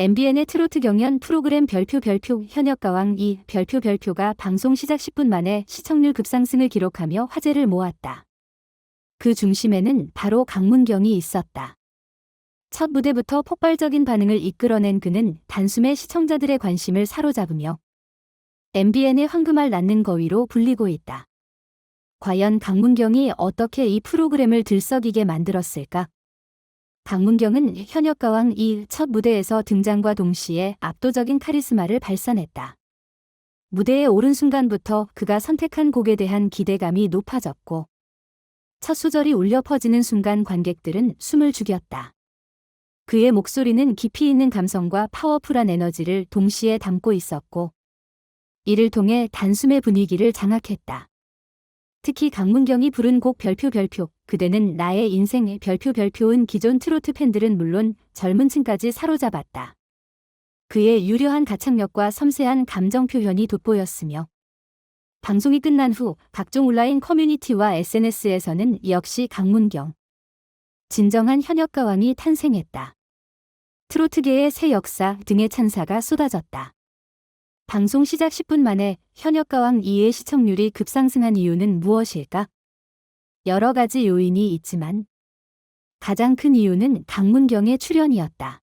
MBN의 트로트 경연 프로그램 별표 별표 현역가왕 2 별표 별표가 방송 시작 10분 만에 시청률 급상승을 기록하며 화제를 모았다. 그 중심에는 바로 강문경이 있었다. 첫 무대부터 폭발적인 반응을 이끌어낸 그는 단숨에 시청자들의 관심을 사로잡으며 MBN의 황금알 낳는 거위로 불리고 있다. 과연 강문경이 어떻게 이 프로그램을 들썩이게 만들었을까? 강문경은 현역가왕 2 첫 무대에서 등장과 동시에 압도적인 카리스마를 발산했다. 무대에 오른 순간부터 그가 선택한 곡에 대한 기대감이 높아졌고 첫 소절이 울려 퍼지는 순간 관객들은 숨을 죽였다. 그의 목소리는 깊이 있는 감성과 파워풀한 에너지를 동시에 담고 있었고 이를 통해 단숨의 분위기를 장악했다. 특히 강문경이 부른 곡 별표 별표 그대는 나의 인생의 별표 별표은 기존 트로트 팬들은 물론 젊은 층까지 사로잡았다. 그의 유려한 가창력과 섬세한 감정 표현이 돋보였으며 방송이 끝난 후 각종 온라인 커뮤니티와 SNS에서는 역시 강문경 진정한 현역 가왕이 탄생했다. 트로트계의 새 역사 등의 찬사가 쏟아졌다. 방송 시작 10분 만에 현역 가왕 2의 시청률이 급상승한 이유는 무엇일까? 여러 가지 요인이 있지만 가장 큰 이유는 강문경의 출연이었다.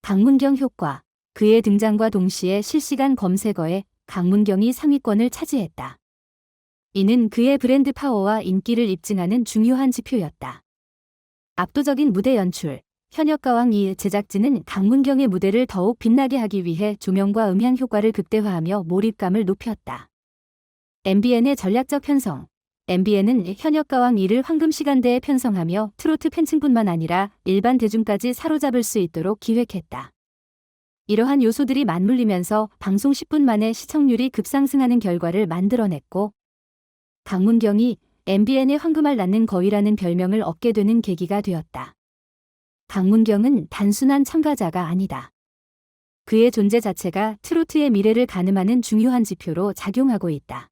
강문경 효과, 그의 등장과 동시에 실시간 검색어에 강문경이 상위권을 차지했다. 이는 그의 브랜드 파워와 인기를 입증하는 중요한 지표였다. 압도적인 무대 연출, 현역가왕 2 제작진은 강문경의 무대를 더욱 빛나게 하기 위해 조명과 음향 효과를 극대화하며 몰입감을 높였다. MBN의 전략적 편성 MBN은 현역가왕 2를 황금 시간대에 편성하며 트로트 팬층뿐만 아니라 일반 대중까지 사로잡을 수 있도록 기획했다. 이러한 요소들이 맞물리면서 방송 10분 만에 시청률이 급상승하는 결과를 만들어냈고 강문경이 MBN의 황금알 낳는 거위라는 별명을 얻게 되는 계기가 되었다. 강문경은 단순한 참가자가 아니다. 그의 존재 자체가 트로트의 미래를 가늠하는 중요한 지표로 작용하고 있다.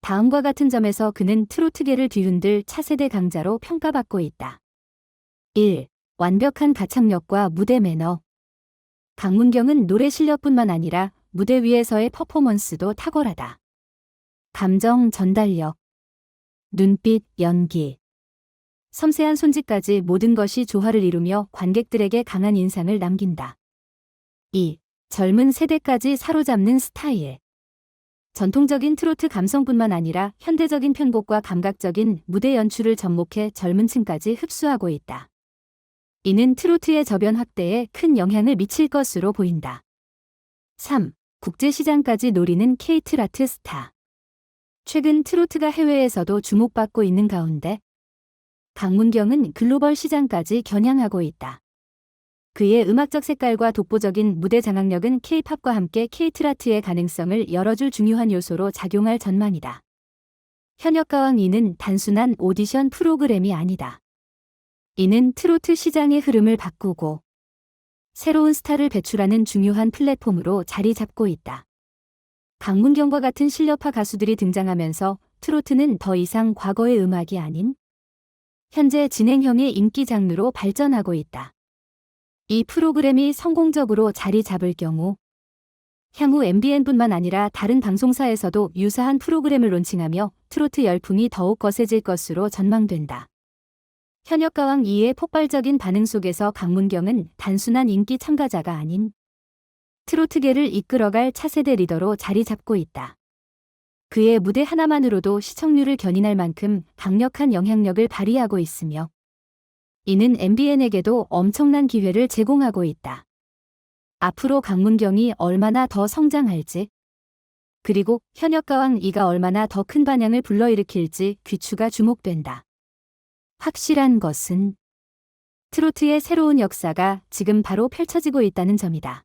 다음과 같은 점에서 그는 트로트계를 뒤흔들 차세대 강자로 평가받고 있다. 1. 완벽한 가창력과 무대 매너. 강문경은 노래 실력뿐만 아니라 무대 위에서의 퍼포먼스도 탁월하다. 감정 전달력, 눈빛, 연기, 섬세한 손짓까지 모든 것이 조화를 이루며 관객들에게 강한 인상을 남긴다. 2. 젊은 세대까지 사로잡는 스타일. 전통적인 트로트 감성뿐만 아니라 현대적인 편곡과 감각적인 무대 연출을 접목해 젊은 층까지 흡수하고 있다. 이는 트로트의 저변 확대에 큰 영향을 미칠 것으로 보인다. 3. 국제시장까지 노리는 케이트라트 스타. 최근 트로트가 해외에서도 주목받고 있는 가운데 강문경은 글로벌 시장까지 겨냥하고 있다. 그의 음악적 색깔과 독보적인 무대 장악력은 K-팝과 함께 K-트라트의 가능성을 열어줄 중요한 요소로 작용할 전망이다. 현역가왕 이는 단순한 오디션 프로그램이 아니다. 이는 트로트 시장의 흐름을 바꾸고 새로운 스타를 배출하는 중요한 플랫폼으로 자리 잡고 있다. 강문경과 같은 실력파 가수들이 등장하면서 트로트는 더 이상 과거의 음악이 아닌 현재 진행형의 인기 장르로 발전하고 있다. 이 프로그램이 성공적으로 자리 잡을 경우 향후 MBN뿐만 아니라 다른 방송사에서도 유사한 프로그램을 론칭하며 트로트 열풍이 더욱 거세질 것으로 전망된다. 현역 가왕 2의 폭발적인 반응 속에서 강문경은 단순한 인기 참가자가 아닌 트로트계를 이끌어갈 차세대 리더로 자리 잡고 있다. 그의 무대 하나만으로도 시청률을 견인할 만큼 강력한 영향력을 발휘하고 있으며 이는 MBN에게도 엄청난 기회를 제공하고 있다. 앞으로 강문경이 얼마나 더 성장할지 그리고 현역가왕 2가 얼마나 더 큰 반향을 불러일으킬지 귀추가 주목된다. 확실한 것은 트로트의 새로운 역사가 지금 바로 펼쳐지고 있다는 점이다.